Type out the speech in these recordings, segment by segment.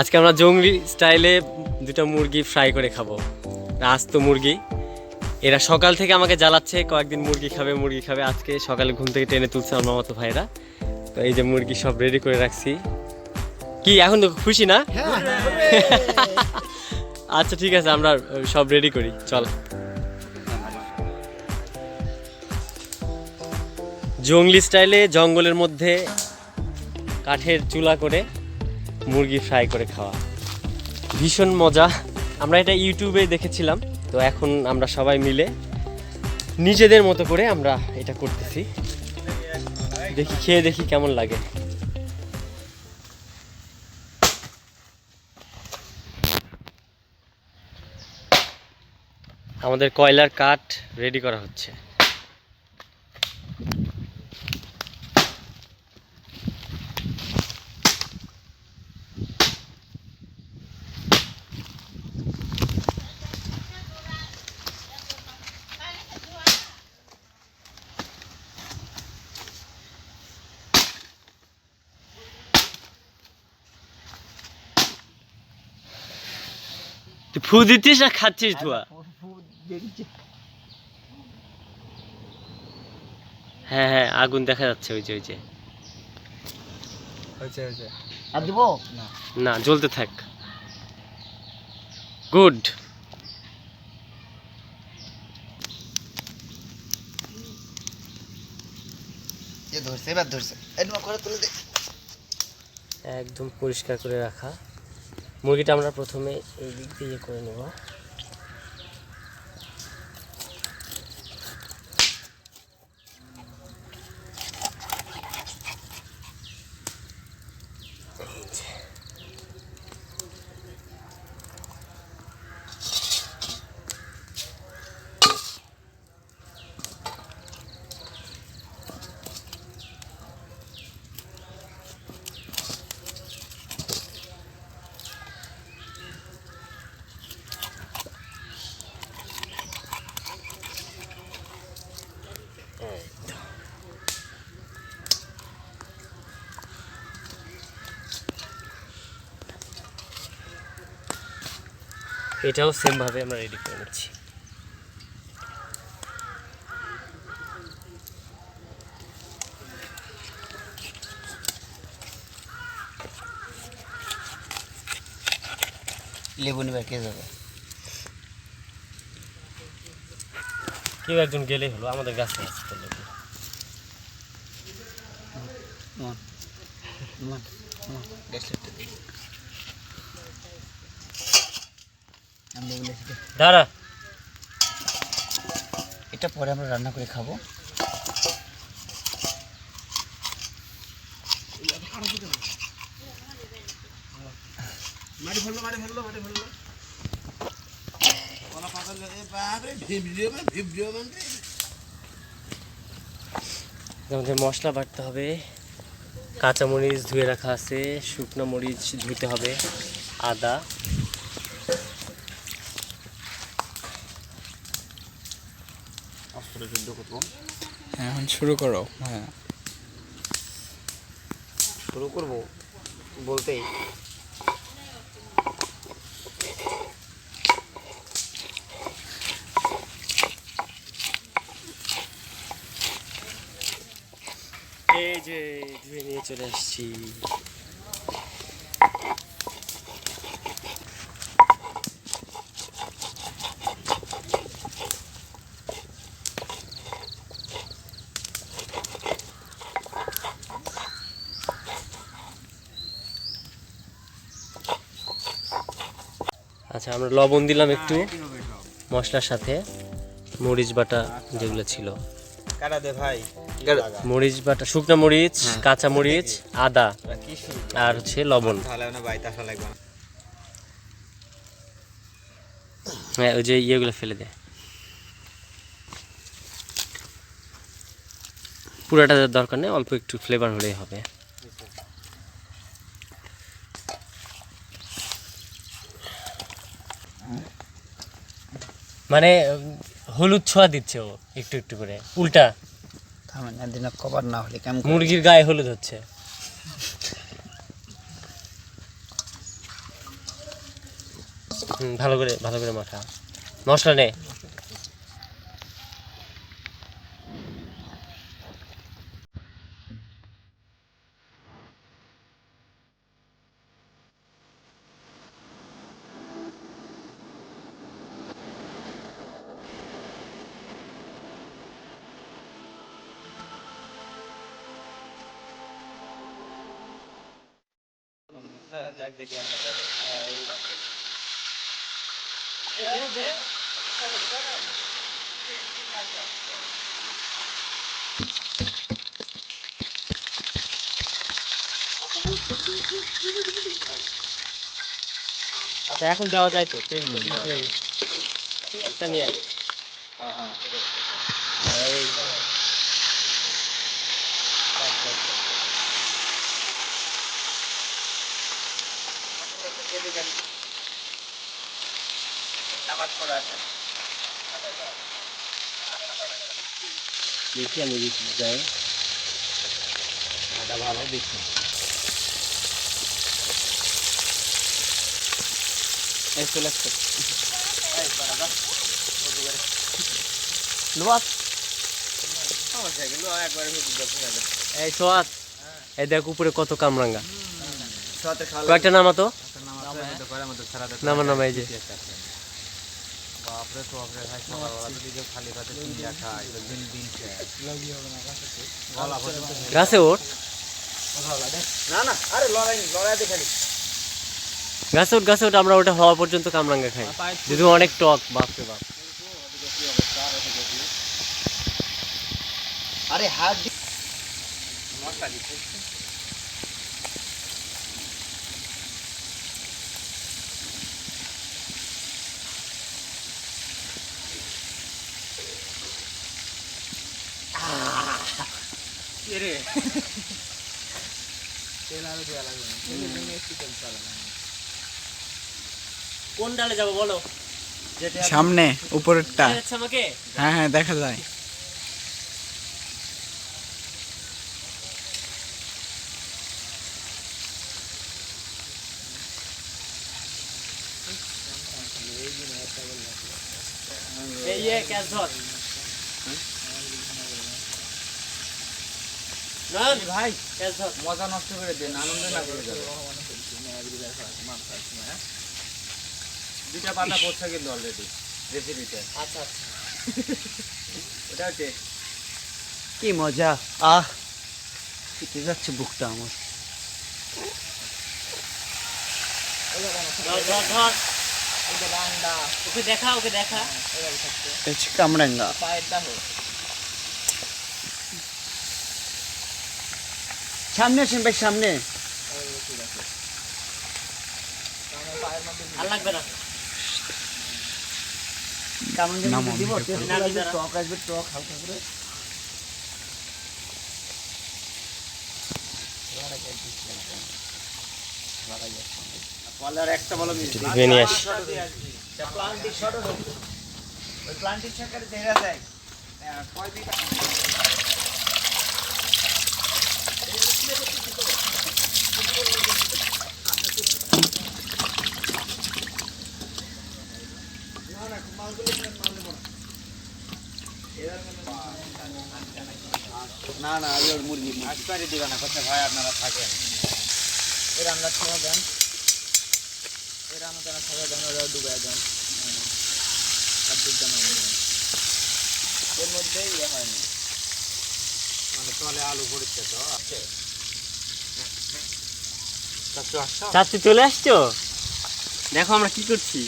আজকে আমরা জঙ্গলি স্টাইলে দুটো মুরগি ফ্রাই করে খাব। আস্ত মুরগি। এরা সকাল থেকে আমাকে জ্বালাচ্ছে কয়েকদিন মুরগি খাবে মুরগি খাবে। আজকে সকালে ঘুম থেকে টেনে তুলছে আমার মামাতো ভাইরা তো এই যে মুরগি সব রেডি করে রাখছি। কি এখন তো খুশি না? আচ্ছা ঠিক আছে আমরা সব রেডি করি। চল। জঙ্গলি স্টাইলে জঙ্গলের মধ্যে কাঠের চুলা করে মুরগি ফ্রাই করে খাওয়া। ভীষণ মজা। আমরা এটা ইউটিউবে দেখেছিলাম, তো এখন আমরা সবাই মিলে নিজেদের মতো করে আমরা এটা করতেছি। দেখি, খেয়ে দেখি কেমন লাগে। আমাদের কয়লার কাঠ রেডি করা হচ্ছে। ফু দিচ্ছিস খাচ্ছিস ধোয়া হ্যাঁ হ্যাঁ আগুন দেখা যাচ্ছে ওই যে ওই যে না না জ্বলতে থাক গুড ধরছে এবার ধরছে একদম পরিষ্কার করে রাখা। মুরগিটা আমরা প্রথমে এই দিক দিয়ে করে নেব। এটাও সেম ভাবে আমরা রেডি করে নিচ্ছি। লেবু নিবে কে যাবে? কেউ একজন গেলেই হলো আমাদের গাছে আছে তো লেবু। মন মন মন গ্যাস লিখতে দে আমি লেবু লিখে দে দাঁড়া। এটা পরে আমরা রান্না করে খাব। মাটি ফেলল মাটি ফেলল মাটি ফেলল। কলা পাতা বাপরে ভিডিও মানে ভিডিও মানে আমাদের মশলা বাটতে হবে। কাঁচা মরিচ ধুয়ে রাখা আছে শুকনো মরিচ ধুতে হবে আদা অস্ত্র যুদ্ধ করব হ্যাঁ এখন শুরু করো হ্যাঁ। শুরু করব বলতেই। এই যে ধুয়ে নিয়ে চলে আসছি। আচ্ছা আমরা লবণ দিলাম একটু। মশলার সাথে মরিচ বাটা যেগুলো ছিল। ভাই? মরিচ বাটা শুকনো মরিচ কাঁচা মরিচ আদা আর হচ্ছে লবণ। হ্যাঁ ওই যে ইয়েগুলো ফেলে দে। পুরোটা দরকার নেই অল্প একটু ফ্লেভার হলেই হবে। মানে হলুদ ছোঁয়া দিচ্ছে ও একটু একটু করে। উল্টা। থামেন না হলে কেমন মুরগির গায়ে হলুদ হচ্ছে। ভালো করে ভালো করে মাথা মশলা নেই আচ্ছা এখন দেওয়া যায় তো একটা নিয়ে। দেখি আমি দেখি যাই। এটা ভালো দেখি। এই চলে আসছে। এই সোয়াত এই দেখ উপরে কত কামরাঙ্গা। কয়েকটা নামাতো নামা নামা এই যে। বাপরে তো বাপরে ভাই সকালবেলা যদি কেউ খালি ভাতে চিন্তা খায় তো দিন দিন গলা পর্যন্ত গাছে ওঠ না না আরে লড়াই লড়াইতে খালি গাছে ওঠ গাছে ওঠ আমরা ওটা হওয়া পর্যন্ত কামরাঙ্গা খাই। যদি অনেক টক বাপরে বাপ। আরে হাত দিচ্ছে কোন ডালে যাব বলো? সামনে উপরেরটা। হ্যাঁ হ্যাঁ দেখা যায়। এই ক্যাচ ধর না ভাই মজা নষ্ট করে দেন আনন্দ না করে দেন। দুইটা পাতা পড়ছে কিন্তু অলরেডি রেসিপিতে আচ্ছা আচ্ছা। ওটা হচ্ছে কি মজা আহ ফিটে যাচ্ছে বুকটা আমার। ওকে দেখা ওকে দেখা। এটা হচ্ছে কামরাঙ্গা। সামনে আসেন ভাই সামনে। আর লাগবে না কামরাঙ্গা দিব অনেকে টেস্ট করে। আসবে টক আসবে টক হালকা করে। একটা বলো মিস ধুয়ে নিয়ে আসি। প্লান্টিক শট ওই প্লান্টিক শটে দেখা যায়। কয় দিন না না আমি ওর মুরগি আসবারই দিবা না কোথায় ভাই আপনারা থাকেন। এর আমরা ছেড়ে দেন এর আমরা কেন ছেড়ে দেন ওরা ডুবে দেন। আর এর মধ্যে ইয়ে হয়নি তলে আলু পড়ছে তো আছে। চাচু চলে আসছো? দেখো আমরা কি করছি।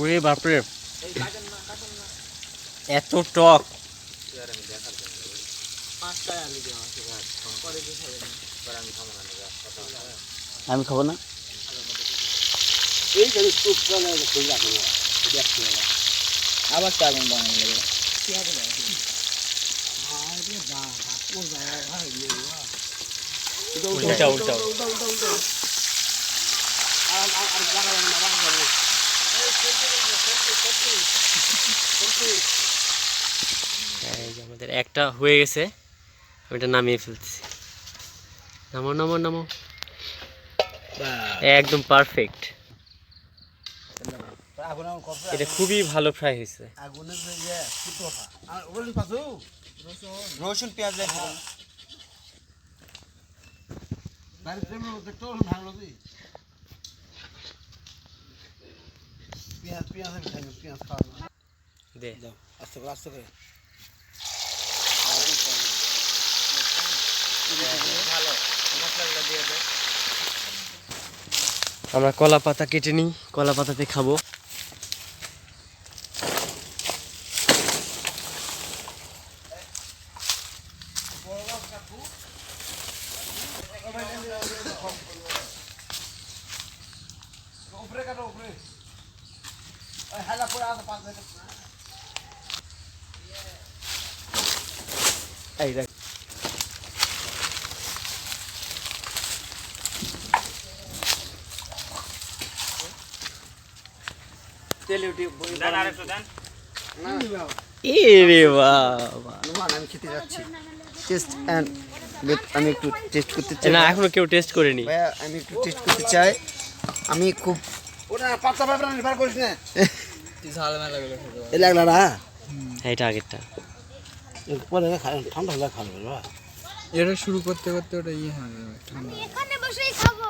ওরে বাপরে। এত টক। পাঁচটায় আলু দেওয়া পরে দিয়ে খাবেন আমি খাব না? এই করে চুপ করে রাখব আবার চালন বানানো না উল্টা এই যে আমাদের একটা হয়ে গেছে। আমি এটা নামিয়ে ফেলছি নামো নামো নামো। একদম পারফেক্ট এটা খুবই ভালো ফ্রাই হয়েছে। রসুন। পেঁয়াজ দে। আস্তে করে আস্তে করে। আমরা কলা পাতা কেটে নিই কলা পাতাতে খাব উপরে কাটো উপরে ওই হেলা পরে আসো পাঁচ মিনিট এই দেখ তেল উঠি দেন আরেকটু দেন এ রে বাবা নুমান আমি খেতে যাচ্ছি টেস্ট অ্যান্ড আমি একটু টেস্ট করতে চাই। না এখনও কেউ টেস্ট করেনি। আমি একটু টেস্ট করতে চাই। আমি খুব ওটা পাতা পাতা নির্ভর করিস না। ঝাল মেলা গুলো এ লাগলা না? হ্যাঁ, এটা আগেরটা। পরে ঠান্ডা হলে খাবে এটা শুরু করতে করতে ওটা ইয়ে হয়ে যাবে ঠান্ডা এখানে বসেই খাব।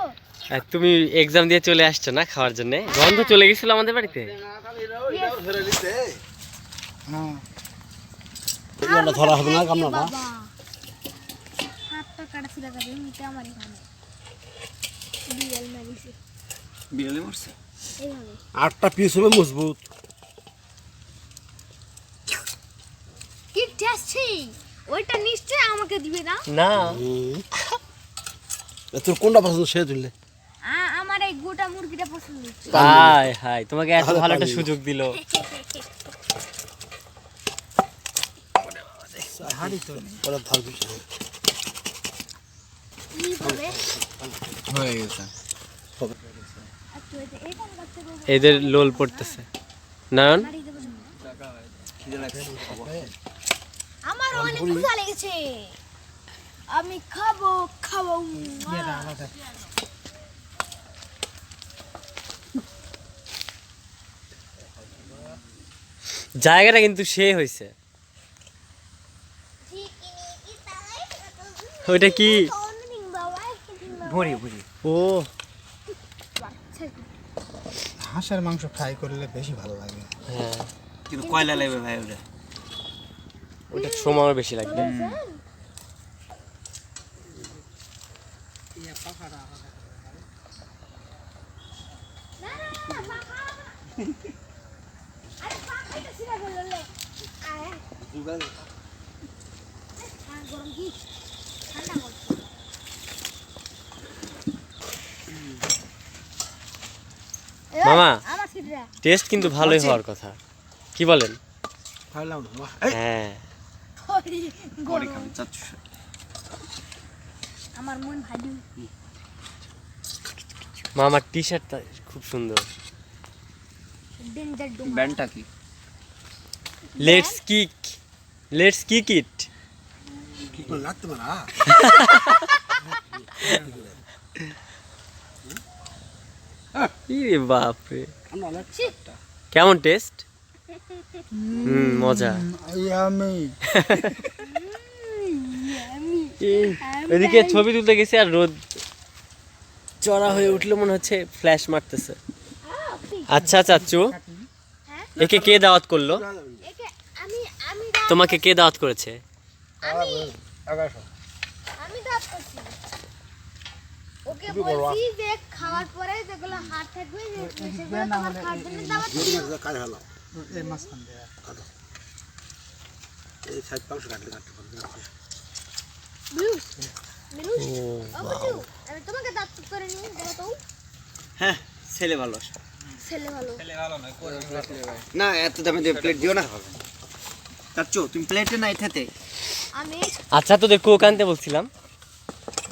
তুমি এক্সাম দিয়ে চলে আসছো না খাওয়ার জন্য? গন্ধ চলে গেছিল আমাদের বাড়িতে? ধরা হবে না আটটা পিস হবে মজবুত। কি ওইটা নিশ্চয়ই আমাকে দিবে না? না। তোর কোনটা পছন্দ সে তুললে। আমার এই গোটা মুরগিটা পছন্দ হচ্ছে। হাই হাই তোমাকে এত ভালো একটা সুযোগ দিল। হয়ে গেছে। এদের লোল পড়তেছে। নয়ন। আমার অনেক লেগেছে। আমি খাব খাব। জায়গাটা কিন্তু সে হয়েছে ওইটা কি? ভরি ভরি। ও। হাঁসের মাংস ফ্রাই করলে বেশি ভালো লাগে। হ্যাঁ। কিন্তু কয়লা লাগবে ভাই ওটা? ওটা সময় বেশি লাগবে। গরম কি ঠান্ডা গরম মামা। টেস্ট কিন্তু ভালোই হওয়ার কথা। কি বলেন? হ্যাঁ। আমার মন ভালো। মামার টি শার্টটা খুব সুন্দর। ব্যান্ডটা কি? Let's kick let's kick it বাপরে। কেমন টেস্ট হুম মজা। আমি এদিকে ছবি তুলতে গেছি আর রোদ চড়া হয়ে উঠল মনে হচ্ছে ফ্ল্যাশ মারতেছে। আচ্ছা চাচু একে কে দাওয়াত করল? তোমাকে কে দাওয়াত করেছে? আমি। দাঁত করছি। ওকে বলছি যে খাওয়ার পরে যেগুলো হাত থাকবে সেগুলো তোমার খাওয়ার জন্য দাওয়াত দিও। কাজ ভালো এই মাঝখান দিয়ে। এই সাইড পাংশ কাটলে কাটতে পারবে বিলুস, বিলুস, ও বুঝু, আমি তোমাকে দাঁত করে নিয়ে দেখো তো। হ্যাঁ ছেলে ভালো। ছেলে ভালো। না এত দামে প্লেট দিও না? তুমি প্লেটে না এটাতে আমি আচ্ছা তোদের কোক আনতে বলছিলাম।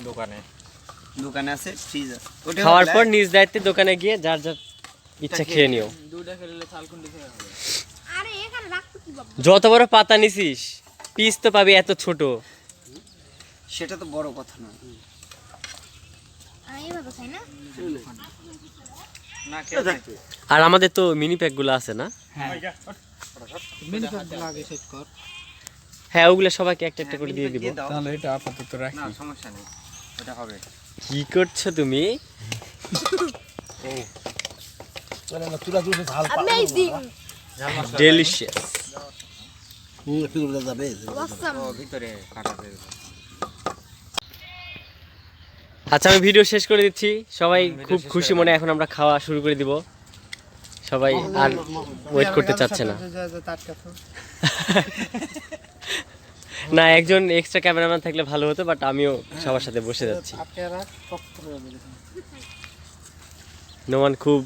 দোকানে। দোকানে আছে ফ্রিজ আছে। খাওয়ার পর নিজ দায়িত্বে দোকানে গিয়ে যার যার ইচ্ছা খেয়ে নিও। দুটা খেলে থালকুন্ডি থেকে হবে? আরে এখানে রাখতো কি বাবা? যত বড় পাতা নিছিস পিস তো পাবি এত ছোট। সেটা তো বড় কথা নয়। থাকি। আর আমাদের তো মিনি প্যাকগুলো আছে না? মিনি হ্যাঁ ওগুলো সবাইকে একটা একটা করে দিয়ে দিব। তাহলে এটা আপাতত রাখি। না সমস্যা নেই। ওটা হবে। কি করছ তুমি? অ্যামেজিং ডেলিশিয়াস অসাম ও ভিতরে কাটা দেবে। আচ্ছা আমি ভিডিও শেষ করে দিচ্ছি। সবাই খুব খুশি মনে এখন আমরা খাওয়া শুরু করে দিব। সবাই আর ওয়েট করতে চাচ্ছে না। না একজন এক্সট্রা ক্যামেরাম্যান থাকলে ভালো হতো বাট আমিও সবার সাথে বসে যাচ্ছি। নোমান খুব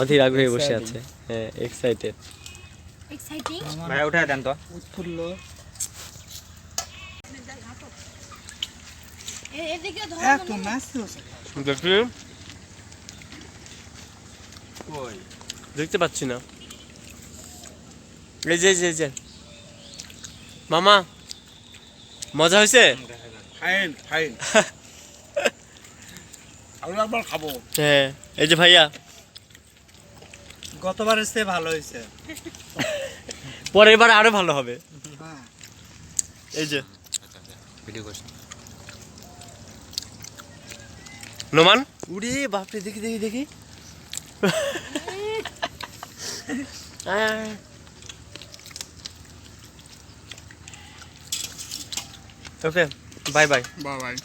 অধীর আগ্রহে বসে আছে। হ্যাঁ এক্সাইটেড এক্সাইটিং ভাই উঠে দেন তো। উৎফুল্ল। এদিকে ধর দেখি দেখতে পাচ্ছি না। এই যে এই যে, যে। মামা মজা হয়েছে? Fine fine. আমরা একবার খাব। হ্যাঁ এই যে ভাইয়া। গতবারের চেয়ে ভালো হয়েছে। পরের বার আরও ভালো হবে। হ্যাঁ। এই যে। ভিডিও করছি। নোমান? উড়ে বাপরে দেখি দেখি দেখি। Okay. Bye bye. Bye bye.